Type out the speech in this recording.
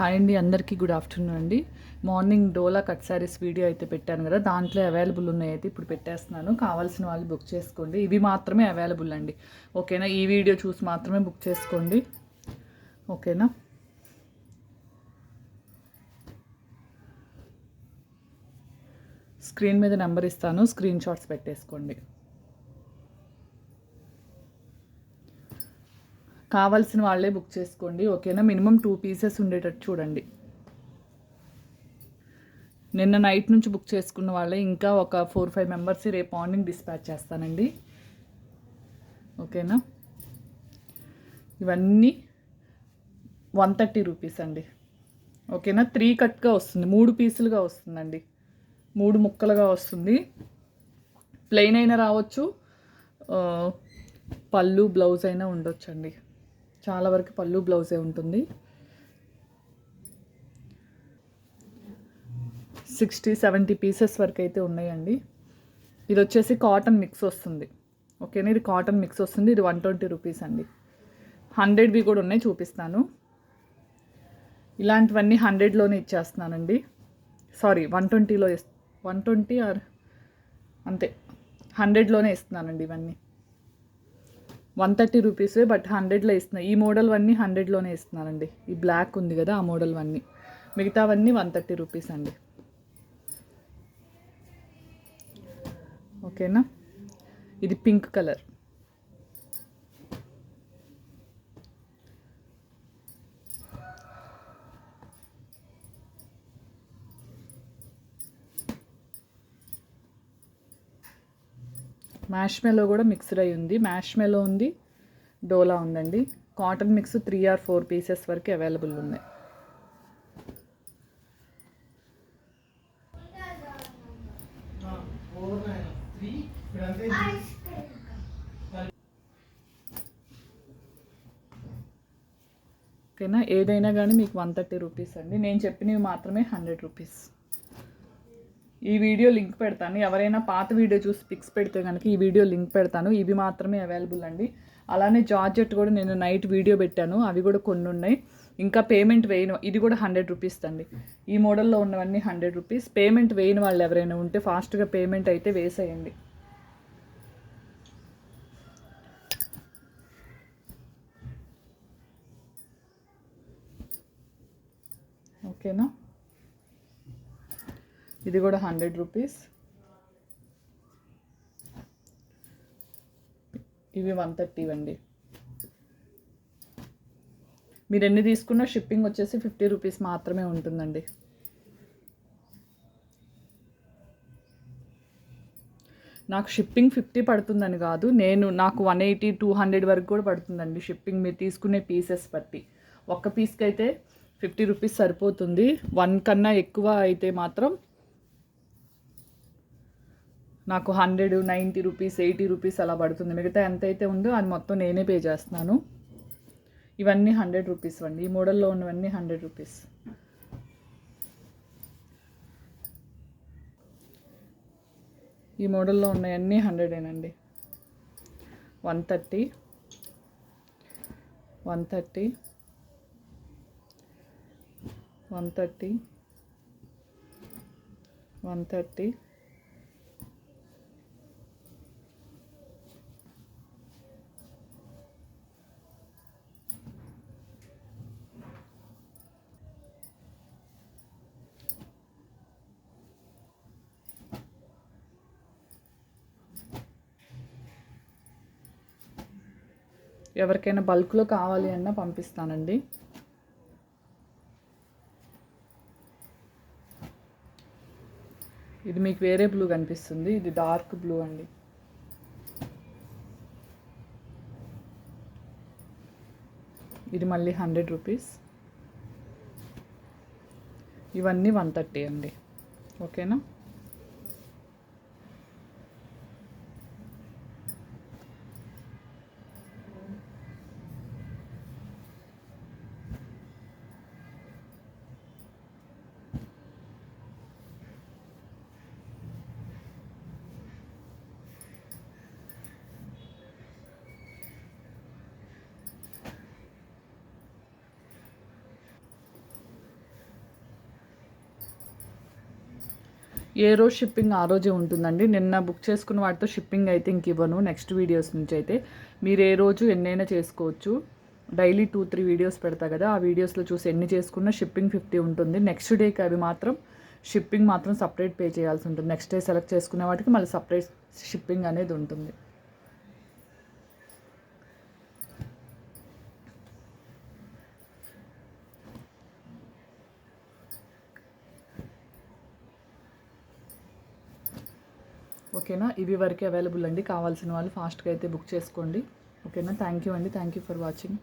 Hi అండి అందరికీ good afternoon అండి. Morning Dola cut saris video అయితే పెట్టాను కదా దాంట్లో అవైలబుల్ ఉన్నాయి అయితే ఇప్పుడు పెట్టేస్తున్నాను. కావాల్సిన వాళ్ళు బుక్ చేసుకోండి. ఇవి మాత్రమే అవైలబుల్ అండి. ఓకేనా? ఈ వీడియో చూసి మాత్రమే బుక్ చేసుకోండి. ఓకేనా? స్క్రీన్ మీద నెంబర్ ఇస్తాను స్క్రీన్ షాట్స్ పెట్టేసుకోండి. కావాల్సిన వాళ్ళే బుక్ చేసుకోండి ఓకేనా? మినిమం టూ పీసెస్ ఉండేటట్టు చూడండి. నిన్న నైట్ నుంచి బుక్ చేసుకున్న వాళ్ళే ఇంకా ఒక ఫోర్ ఫైవ్ మెంబర్స్ రేపు మార్నింగ్ డిస్పాచ్ చేస్తానండి. ఓకేనా? ఇవన్నీ వన్ థర్టీ రూపీస్ అండి. ఓకేనా? త్రీ కట్గా వస్తుంది మూడు పీసులుగా వస్తుందండి. మూడు ముక్కలుగా వస్తుంది. ప్లెయిన్ అయినా రావచ్చు పళ్ళు బ్లౌజ్ అయినా ఉండొచ్చండి. చాలా వరకు పళ్ళు బ్లౌజే ఉంటుంది. సిక్స్టీ సెవెంటీ పీసెస్ వరకు అయితే ఉన్నాయండి. ఇది వచ్చేసి కాటన్ మిక్స్ వస్తుంది. ఓకేనా? ఇది కాటన్ మిక్స్ వస్తుంది. ఇది వన్ ట్వంటీ రూపీస్ అండి. హండ్రెడ్వి కూడా ఉన్నాయి చూపిస్తాను. ఇలాంటివన్నీ హండ్రెడ్లోనే ఇచ్చేస్తున్నానండి. సారీ వన్ ట్వంటీలో వన్ ట్వంటీ ఆర్ అంతే. హండ్రెడ్లోనే ఇస్తున్నానండి ఇవన్నీ. వన్ థర్టీ రూపీసే బట్ హండ్రెడ్లో ఇస్తున్నాయి ఈ మోడల్ అన్నీ హండ్రెడ్లోనే ఇస్తున్నారండి. ఈ బ్లాక్ ఉంది కదా ఆ మోడల్ అన్నీ మిగతావన్నీ వన్ థర్టీ రూపీస్ అండి ఓకేనా? ఇది పింక్ కలర్. మ్యాష్ మెలో కూడా మిక్స్డ్ అయి ఉంది. మ్యాష్ మెలో ఉంది. డోలా ఉందండి. Cotton mix three or four pieces వరకు అవైలబుల్ ఉన్నాయి. ఓకేనా? ఏదైనా కానీ మీకు వన్ థర్టీ రూపీస్ అండి. నేను చెప్పినవి మాత్రమే హండ్రెడ్ రూపీస్ ఈ వీడియో లింక్ పెడతాను. ఎవరైనా పాత వీడియో చూసి పిక్స్ పెడితే కనుక ఈ వీడియో లింక్ పెడతాను. ఇవి మాత్రమే అవైలబుల్ అండి. అలానే జార్జెట్ కూడా నేను నైట్ వీడియో పెట్టాను. అవి కూడా కొన్ని ఉన్నాయి. ఇంకా పేమెంట్ వేయను ఇది కూడా హండ్రెడ్ రూపీస్ అండి ఈ మోడల్లో ఉన్నవన్నీ హండ్రెడ్ రూపీస్ పేమెంట్ వేయని వాళ్ళు ఎవరైనా ఉంటే ఫాస్ట్గా పేమెంట్ అయితే వేసేయండి. ఓకేనా ఇది కూడా హండ్రెడ్ రూపీస్. ఇవి వన్ థర్టీ అండి. మీరు ఎన్ని తీసుకున్నా షిప్పింగ్ వచ్చేసి ఫిఫ్టీ రూపీస్ మాత్రమే ఉంటుందండి. నాకు షిప్పింగ్ ఫిఫ్టీ పడుతుందని కాదు నేను నాకు వన్ ఎయిటీ టూ హండ్రెడ్ వరకు కూడా పడుతుందండి షిప్పింగ్. మీరు తీసుకునే పీసెస్ బట్టి. ఒక్క పీస్కి అయితే ఫిఫ్టీ రూపీస్ సరిపోతుంది. వన్ కన్నా ఎక్కువ అయితే మాత్రం నాకు hundred ninety rupees eighty rupees అలా పడుతుంది. మిగతా ఎంత అయితే ఉందో అది మొత్తం నేనే పే చేస్తున్నాను. ఇవన్నీ హండ్రెడ్ రూపీస్ అండి. ఈ మోడల్లో ఉన్నవన్నీ హండ్రెడ్ రూపీస్. ఈ మోడల్లో ఉన్నాయన్నీ హండ్రెడేనండి one thirty one thirty one thirty one thirty ఎవరికైనా బల్క్లో కావాలి అన్నా పంపిస్తానండి. ఇది మీకు వేరే బ్లూ కనిపిస్తుంది. ఇది డార్క్ బ్లూ అండి. ఇది మళ్ళీ హండ్రెడ్ రూపీస్ ఇవన్నీ వన్ థర్టీ అండి. ఓకేనా ఏ రోజు షిప్పింగ్ ఆ రోజే ఉంటుందండి. నిన్న బుక్ చేసుకున్న వాటితో షిప్పింగ్ అయితే ఇంక ఇవ్వను. నెక్స్ట్ వీడియోస్ నుంచి అయితే మీరు ఏ రోజు ఎన్నైనా చేసుకోవచ్చు. డైలీ టూ త్రీ వీడియోస్ పెడతా కదా ఆ వీడియోస్లో చూసి ఎన్ని చేసుకున్నా షిప్పింగ్ ఫిఫ్టీ ఉంటుంది. నెక్స్ట్ డేకి అవి మాత్రం షిప్పింగ్ మాత్రం సపరేట్ పే చేయాల్సి ఉంటుంది. నెక్స్ట్ డే సెలెక్ట్ చేసుకునే వాటికి మళ్ళీ సపరేట్ షిప్పింగ్ అనేది ఉంటుంది. ఓకేనా? ఇవి వరకే అవైలబుల్ అండి. కావాల్సిన వాళ్ళు ఫాస్ట్గా అయితే బుక్ చేసుకోండి. ఓకేనా? థ్యాంక్ యూ అండి. Thank you for watching.